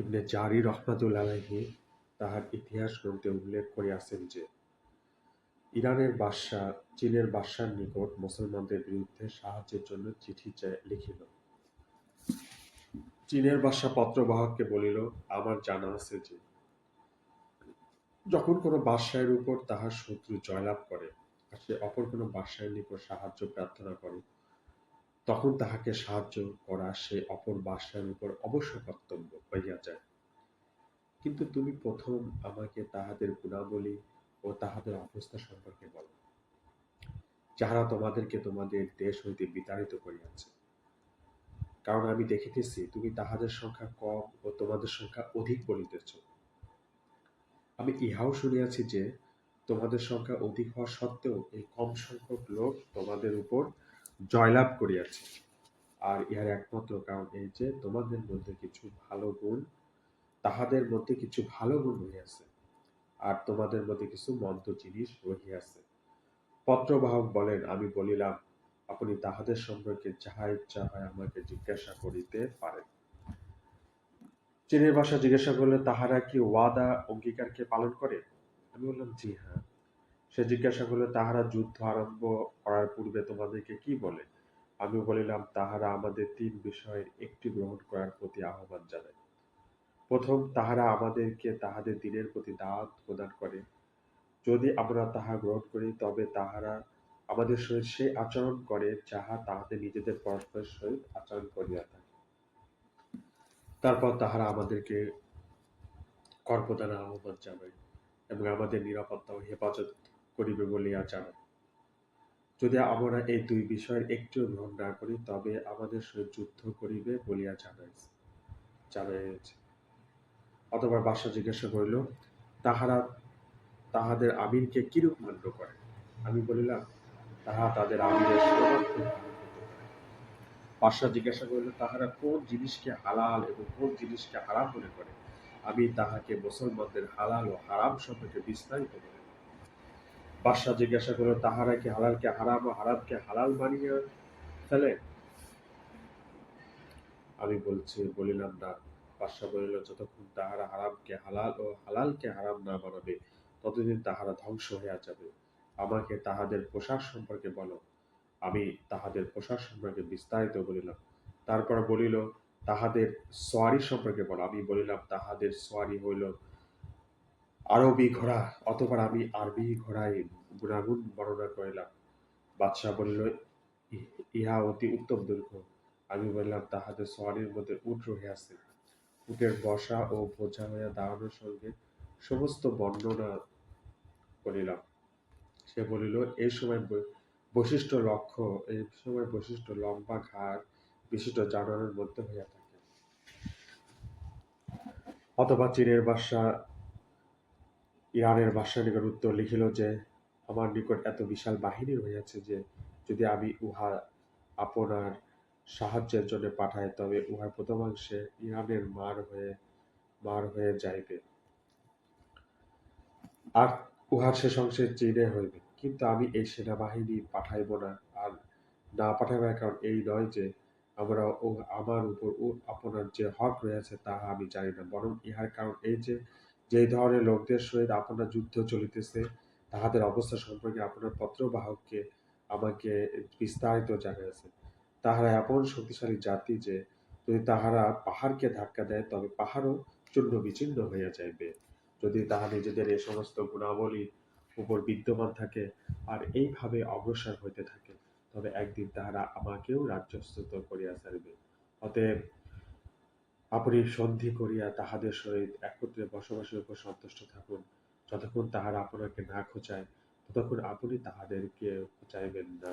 ইবনে জারি রহমাতুল্লাহ আলাইহি তাহার ইতিহাস গ্রন্থে উল্লেখ করিয়াছেন যে, ইরানের বাদশাহ চীনের বাদশার নিকট মুসলমানদের বিরুদ্ধে সাহায্যের জন্য চিঠি লিখিল। চীনের বাদশাহ পত্রবাহককে বলিল, আমার জানা আছে যে, যখন কোনো বাদশাহের উপর তাহার শত্রু জয়লাভ করে আর সে অপর কোন বাদশাহের নিকট সাহায্য প্রার্থনা করে, তখন তাহাকে সাহায্য করা সে অপর বাদশাহের উপর অবশ্য কর্তব্য হইয়া যায়। কিন্তু তুমি প্রথম আমাকে তাহাদের গুণাবলী ও তাহাদের অবস্থা সম্পর্কে বল, যাহারা তোমাদেরকে তোমাদের দেশ হইতে বিতাড়িত করিয়াছে। কারণ আমি দেখিতেছি, তুমি তাহাদের সংখ্যা কম ও তোমাদের সংখ্যা অধিক বলিতেছ। আমি ইহাও শুনিয়াছি যে, তোমাদের সংখ্যা অধিক হওয়া সত্ত্বেও এই কম সংখ্যক লোক তোমাদের উপর জয়লাভ করিয়াছে। আর ইহার একমাত্র কারণ এই যে, তোমাদের মধ্যে কিছু ভালো গুণ তাহাদের মধ্যে কিছু ভালো গুণ রহিয়াছে, আর তোমাদের মধ্যে কিছু মন্দ জিনিস রহিয়াছে। পত্রবাহক বলেন, আমি বলিলাম, আপনি তাহাদের সম্পর্কে যাহা ইচ্ছা হয় আমাকে জিজ্ঞাসা করিতে পারেন। চীনের বাদশাহ জিজ্ঞাসা করলে তাহারা কি ওয়াদা অঙ্গীকারকে পালন করে? আমি বললাম, জি হ্যাঁ। সে জিজ্ঞাসা করল, তাহারা যুদ্ধ আরম্ভ করার পূর্বে তোমাদেরকে কি বলে? আমি বলিলাম, তাহারা আমাদের তিন বিষয়ের একটি গ্রহণ করার প্রতি আহ্বান জানায়। প্রথম, তাহারা আমাদেরকে তাহাদের দিনের প্রতি দাওয়াত প্রদান করে। যদি আমরা তাহা গ্রহণ করি, তবে তাহারা আমাদের সহিত সেই আচরণ করে, যাহা তাহাদের নিজেদের পরস্পরের সহিত আচরণ করিয়া থাকে। তারপর তাহারা আমাদেরকে কর প্রদানের আহ্বান জানায় এবং আমাদের নিরাপত্তা ও হেফাজত করিবে বলিয়া জানায়। যদি আমরা এই দুই বিষয়ের একটিও গ্রহণ না করি, তবে আমাদের সহিত যুদ্ধ করিবে বলিয়া জানাইয়াছে। অতঃপর বাদশাহ জিজ্ঞাসা করিল, তাহারা তাহাদের আমিরকে কিরূপ মান্য করে? আমি বলিলাম, তাহা তাদের আমিরের পারে। বাদশাহ জিজ্ঞাসা করিল, তাহারা কোন জিনিসকে হালাল এবং কোন জিনিসকে হারাম মনে করে? আমি তাহাকে মুসলমানদের হালাল ও হারাম সম্পর্কে বিস্তারিত বলিলাম। বাদশাহ জিজ্ঞাসা করিল, তাহারা কি হালালকে হারাম ও হারামকে হালাল মানিয়া ফেলে? আমি বলছি বলিলাম, না। বাদশাহ বলিল, যতক্ষণ তাহারা হারামকে হালাল ও হালালকে হারাম না মানাবে, ততদিন তাহারা ধ্বংস হইয়া যাবে। আমাকে তাহাদের পোশাক সম্পর্কে বলো আমি তাহাদের পোশাক সম্পর্কে বিস্তারিত বলিলাম। তারপর বলিল, তাহাদের সোয়ারি সম্পর্কে বলো আমি বলিলাম, তাহাদের সোয়ারি হইল আরবী ঘোড়া। অতঃপর আমি আরবি ঘোড়ায় গুণাগুণ বর্ণনা করিলাম। বাদশাহ বলিল, ইহা অতি উত্তম দৈর্ঘ্য। আমি বলিলাম, তাহাদের সোয়ারীর মধ্যে উট রহিয়াছে। উটের বসা ও বোঝা হইয়া দাঁড়ানোর সঙ্গে সমস্ত বর্ণনা করিলাম। সে বলিল, এই সময় বৈশিষ্ট্য লক্ষ্য এই সময় বৈশিষ্ট্য লম্বা ঘাড় বিশিষ্ট জানোয়ারের মধ্যে হইয়া থাকে। অথবা চীনের বাদশাহ ইরানের বাদশার নিকট উত্তর লিখিল যে, আমার নিকট এত বিশাল বাহিনী রহিয়াছে যে, যদি আমি উহা আপনার সাহায্যের জন্য পাঠাই, তবে উহার প্রথমাংশে ইরানের মার হয়ে মার হয়ে যাইবে, আর উহার শেষ অংশে চীনে হইবে। কিন্তু আমি এই সেনাবাহিনী পাঠাইব না, আর না পাঠাইবার কারণ এই নয় যে, আমরা আমার উপর আপনার যে হক রহিয়াছে, তাহা আমি জানি না, বরং ইহার কারণ এই যে, যেই ধরনের লোকদের সহিত আপনার যুদ্ধ চলিতেছে, তাহাদের অবস্থা সম্পর্কে আপনার পত্রবাহককে আমাকে বিস্তারিত জানাইয়াছেন। তাহারা এমন শক্তিশালী জাতি যে, যদি তাহারা পাহাড়কে ধাক্কা দেয়, তবে পাহাড়ও চূর্ণ বিচূর্ণ হইয়া যাইবে। যদি তাহা নিজেদের এ সমস্ত গুণাবলীর উপর বিদ্যমান থাকে, আর এইভাবে অগ্রসর হইতে থাকে, তবে একদিন তাহারা আমাকেও রাজ্যচ্যুত করিয়া ছাড়িবে। অতএব আপনি সন্ধি করিয়া তাহাদের সহিত একত্রে বসবাসের উপর সন্তুষ্ট থাকুন। যতক্ষণ তাহারা আপনাকে না খোঁচায়, ততক্ষণ আপনি তাহাদেরকে খোঁচাইবেন না।